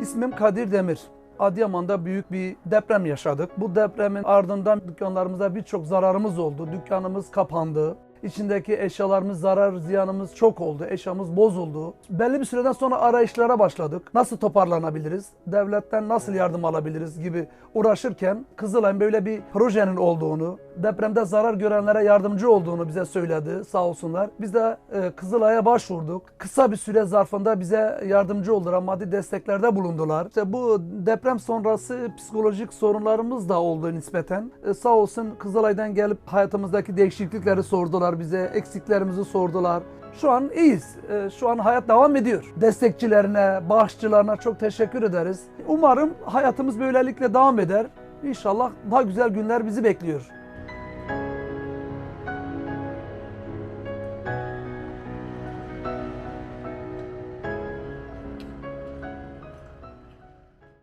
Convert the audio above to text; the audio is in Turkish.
İsmim Kadir Demir. Adıyaman'da büyük bir deprem yaşadık. Bu depremin ardından dükkanlarımıza birçok zararımız oldu. Dükkanımız kapandı. İçindeki eşyalarımız zarar, ziyanımız çok oldu. Eşyamız bozuldu. Belli bir süreden sonra arayışlara başladık. Nasıl toparlanabiliriz? Devletten nasıl yardım alabiliriz gibi uğraşırken Kızılay'ın böyle bir projenin olduğunu, depremde zarar görenlere yardımcı olduğunu bize söyledi sağ olsunlar. Biz de e, Kızılay'a başvurduk. Kısa bir süre zarfında bize yardımcı oldular, maddi desteklerde bulundular. İşte bu deprem sonrası psikolojik sorunlarımız da oldu nispeten. E, sağ olsun Kızılay'dan gelip hayatımızdaki değişiklikleri sordular bize, eksiklerimizi sordular. Şu an iyiyiz. E, Şu an hayat devam ediyor. Destekçilerine, bağışçılarına çok teşekkür ederiz. Umarım hayatımız böylelikle devam eder. İnşallah daha güzel günler bizi bekliyor.